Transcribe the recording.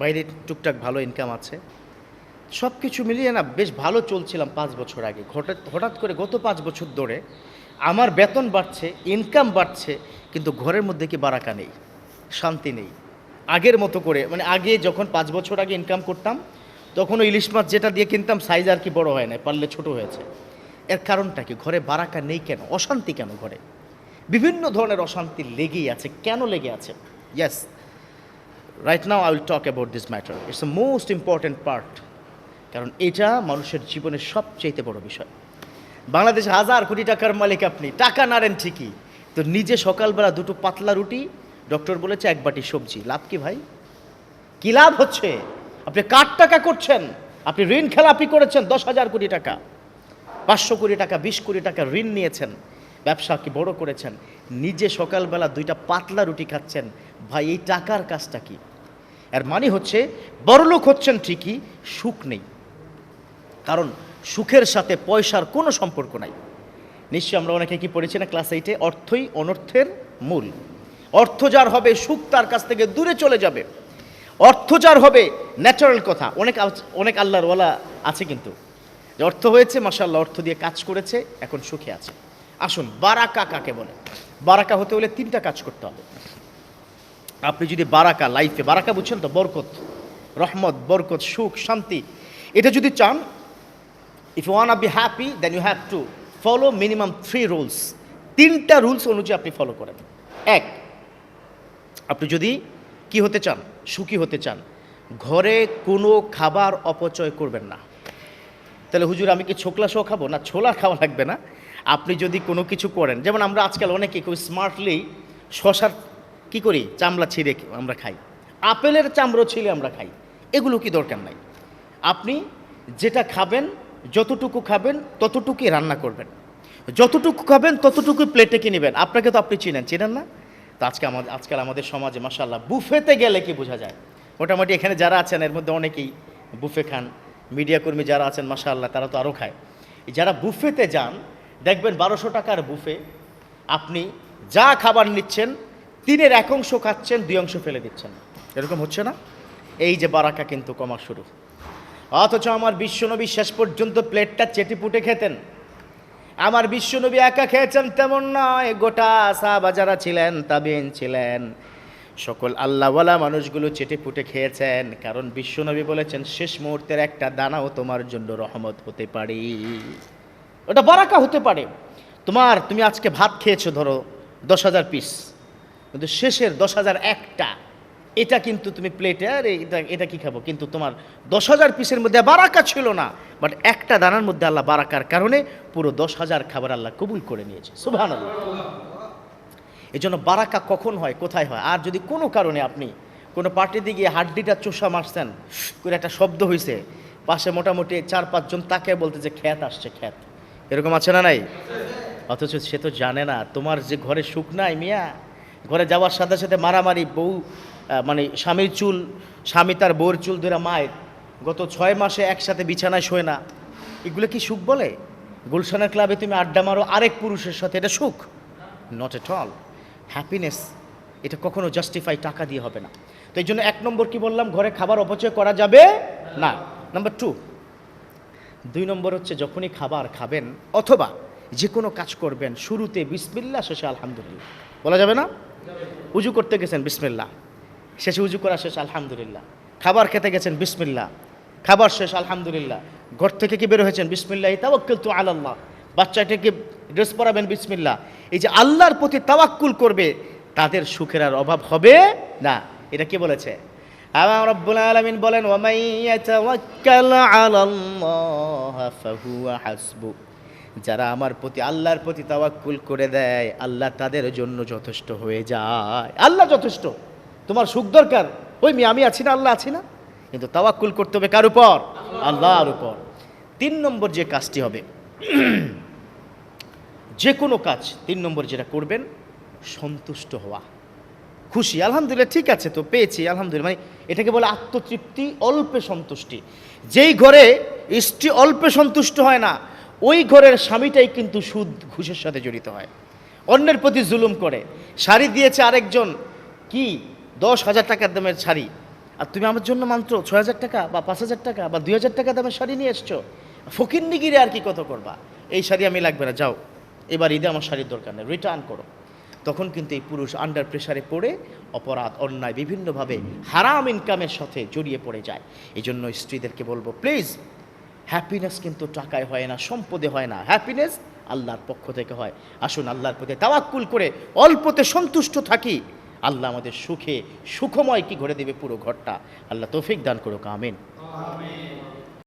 বাইরে টুকটাক ভালো ইনকাম আছে। সব কিছু মিলিয়ে না বেশ ভালো চলছিলাম পাঁচ বছর আগে। হঠাৎ হঠাৎ করে গত পাঁচ বছর ধরে আমার বেতন বাড়ছে ইনকাম বাড়ছে, কিন্তু ঘরের মধ্যে কি বারাকা নেই, শান্তি নেই। আগের মতো করে মানে আগে যখন পাঁচ বছর আগে ইনকাম করতাম, তখন ওই ইলিশ মাছ যেটা দিয়ে কিনতাম সাইজ আর কি বড় হয় না পারলে ছোট হয়েছে। এর কারণটা কি? ঘরে বারাকা নেই কেন? অশান্তি কেন ঘরে? বিভিন্ন ধরনের অশান্তি লেগেই আছে। কেন লেগে আছে? Yes right now I will talk about this matter it's the most important part কারণ এটা মানুষের জীবনের সবচেয়ে বড় বিষয়। বাংলাদেশে হাজার কোটি টাকার মালিক আপনি, টাকা নাড়েন ঠিকই। তো নিজে সকালবেলা দুটো পাতলা রুটি ডক্টর বলেছে এক বাটি সবজি। লাভ কি ভাই? কি লাভ হচ্ছে? আপনি কার টাকা করছেন? আপনি ঋণ খেলাপি করেছেন, দশ হাজার কোটি টাকা। পাঁচশো কোটি টাকা, বিশ কোটি টাকা ঋণ নিয়েছেন। ব্যবসা কি বড় করেছেন? নিজে সকালবেলা দুইটা পাতলা রুটি খাচ্ছেন। ভাই, এই টাকার কাজটা কি? এর মানে হচ্ছে বড়লোক হচ্ছেন ঠিকই, সুখ নেই। কারণ সুখের সাথে পয়সার কোনো সম্পর্ক নাই। নিশ্চয়ই আমরা অনেকে কি পড়েছি না, ক্লাস এইটে অর্থই অনর্থের মূল। অর্থ যার হবে, সুখ তার কাছ থেকে দূরে চলে যাবে। অর্থ যার হবে ন্যাচারাল কথা। অনেক অনেক আল্লাহরওয়ালা আছে কিন্তু। যে অর্থ হয়েছে মাসাল্লাহ অর্থ দিয়ে কাজ করেছে, এখন সুখে আছে। আসুন, বারাকা কাকে বলে? বারাকা হতে হলে তিনটা কাজ করতে হবে। আপনি যদি বারাকা, লাইফে, বারাকা বুঝছেন তো, বরকত, রহমত, বরকত, সুখ, শান্তি। এটা যদি চান if you want be happy then you have to follow minimum three rules তিনটা রুলস অনুযায়ী আপনি ফলো করেন। এক, আপনি যদি কি হতে চান, সুখী হতে চান, ঘরে কোনো খাবার অপচয় করবেন না। তাহলে হুজুর, আমি কি ছোকলা শো খাব? না, ছোলা খাওয়া লাগবে না। আপনি যদি কোনো কিছু করেন, যেমন আমরা আজকাল অনেকে খুব স্মার্টলি শশার কি করি? চামড়া ছিঁড়ে আমরা খাই। আপেলের চামড়ো ছিঁড়ে আমরা খাই। এগুলো কি দরকার নাই। আপনি যেটা খাবেন, যতটুকু খাবেন, ততটুকুই রান্না করবেন। যতটুকু খাবেন, ততটুকুই প্লেটে কি নেবেন? আপনাকে তো আপনি চিনেন। চিনেন না? তো আজকে আমাদের আজকাল আমাদের সমাজে মাসাল্লাহ বুফেতে গেলে কি বোঝা যায়? মোটামুটি এখানে যারা আছেন, এর মধ্যে অনেকেই বুফে খান। মিডিয়া কর্মী যারা আছেন মাসাল্লাহ তারা তো আরও খায়। যারা বুফেতে যান, দেখবেন বারোশো টাকার বুফে আপনি যা খাবার নিচ্ছেন তিনের এক অংশ খাচ্ছেন, দুই অংশ ফেলে দিচ্ছেন। এরকম হচ্ছে না? এই যে বারাকা কিন্তু কমা শুরু। অথচ আমার বিশ্বনবী শেষ পর্যন্ত প্লেটটা চেটি পুটে খেতেন। আমার বিশ্বনবী একা খেয়েছেন তেমন নয়, গোটা সাহাবা যারা ছিলেন, তাবিন ছিলেন। সকল আল্লাহওয়ালা মানুষগুলো চেটে পুটে খেয়েছেন, কারণ বিশ্বনবী বলেছেন, শেষ মুহূর্তের একটা দানাও তোমার জন্য রহমত হতে পারে। ওটা বারাকা হতে পারে। তোমার, তুমি আজকে ভাত খেয়েছো, ধরো, দশ হাজার পিস কিন্তু শেষের দশ হাজার একটা, এটা কিন্তু তুমি প্লেটে আর এটা এটা কি খাব? কিন্তু তোমার দশ হাজার পিসের মধ্যে বারাকা ছিল না। বাট একটা দানার মধ্যে আল্লাহ বারাকার কারণে পুরো দশ হাজার খাবার আল্লাহ কবুল করে নিয়েছে। সুভান আল্লাহ এই জন্য বারাকা কখন হয়, কোথায় হয়? আর যদি কোনো কারণে আপনি কোনো পার্টিতে গিয়ে হাড্ডিটা চোষা মারছেন, করে একটা শব্দ হয়েছে পাশে মোটামুটি চার পাঁচজন তাকে বলতে যে খ্যাত আসছে, খ্যাত। এরকম আছে না নাই? অথচ সে তো জানে না, তোমার যে ঘরে সুখ নাই মিয়া ঘরে যাওয়ার সাথে সাথে মারামারি, বউ মানে স্বামীর চুল, স্বামী তার বউর চুল ধরে মায়ের। গত ছয় মাসে একসাথে বিছানায় শোয় না। এগুলো কি সুখ বলে? গুলশানের ক্লাবে তুমি আড্ডা মারো আরেক পুরুষের সাথে, এটা সুখ? নট এট অল হ্যাপিনেস এটা কখনো জাস্টিফাই টাকা দিয়ে হবে না। তো এই জন্য এক নম্বর কি বললাম? ঘরে খাবার অপচয় করা যাবে না। নাম্বার টু দুই নম্বর হচ্ছে যখনই খাবার খাবেন অথবা যে কোনো কাজ করবেন, শুরুতে বিসমিল্লা শেষে আলহামদুলিল্লাহ। বলা যাবে না? উজু করতে গেছেন বিসমিল্লা শেষে উজু করা শেষ, আলহামদুলিল্লাহ। খাবার খেতে গেছেন বিসমিল্লা খাবার শেষ, আলহামদুলিল্লাহ। ঘর থেকে কি বের হয়েছেন, বিসমিল্লাহ তাওয়াক্কুল তো আল্লাহ বাচ্চাটাকে ড্রেস পরাবেন বিসমিল্লা এই যে আল্লাহর প্রতি তাওয়াক্কুল করবে, তাদের সুখের আর অভাব হবে না। এটা কে বলেছে? আমার বলেন যারা আমার প্রতি আল্লাহর প্রতি তাওয়াক্কুল করে দেয়, আল্লাহ তাদের জন্য যথেষ্ট হয়ে যায়। আল্লাহ যথেষ্ট। তোমার সুখ দরকার। ওই মেয়ে, আমি আছি না, আল্লাহ আছি না। কিন্তু তাওয়াক্কুল করতে হবে কার উপর? আল্লাহর উপর। তিন নম্বর যে কাজটি হবে, যে কোনো কাজ তিন নম্বর যেটা করবেন, সন্তুষ্ট হওয়া। খুশি, আলহামদুলিল্লাহ, ঠিক আছে তো, পেয়েছি, আলহামদুলিল্লাহ। মানে এটাকে বলে আত্মতৃপ্তি, অল্পে সন্তুষ্টি। যেই ঘরে স্ত্রী অল্পে সন্তুষ্ট হয় না ওই ঘরের স্বামীটাই কিন্তু সুদ, ঘুষের সাথে জড়িত হয়। অন্যের প্রতি জুলুম করে। শাড়ি দিয়েছে আরেকজন, কি? দশ হাজার টাকার দামের শাড়ি। আর তুমি আমার জন্য মাত্র ছয় হাজার টাকা বা পাঁচ হাজার টাকা বা দুই হাজার টাকা দামের শাড়ি নিয়ে এসছো। ফকিন্নিগিরে আর কি কত করবা? এই শাড়ি আমি লাগবে না, যাও। এবার ঈদে আমার শাড়ির দরকার নেই রিটার্ন করো। তখন কিন্তু এই পুরুষ আন্ডার প্রেশারে পড়ে, অপরাধ, অন্যায়, বিভিন্নভাবে হারাম ইনকামের সাথে জড়িয়ে পড়ে যায়। এই জন্য স্ত্রীদেরকে বলব প্লিজ হ্যাপিনেস কিন্তু টাকায় হয় না, সম্পদে হয় না। হ্যাপিনেস আল্লাহর পক্ষ থেকে হয়। আসুন আল্লাহর প্রতি তাওয়াক্কুল করে অল্পতে সন্তুষ্ট থাকি। আল্লাহ আমাদের সুখে, সুখময় কি ঘরে দেবে পুরো ঘরটা। আল্লাহ তৌফিক দান করুক আমিন।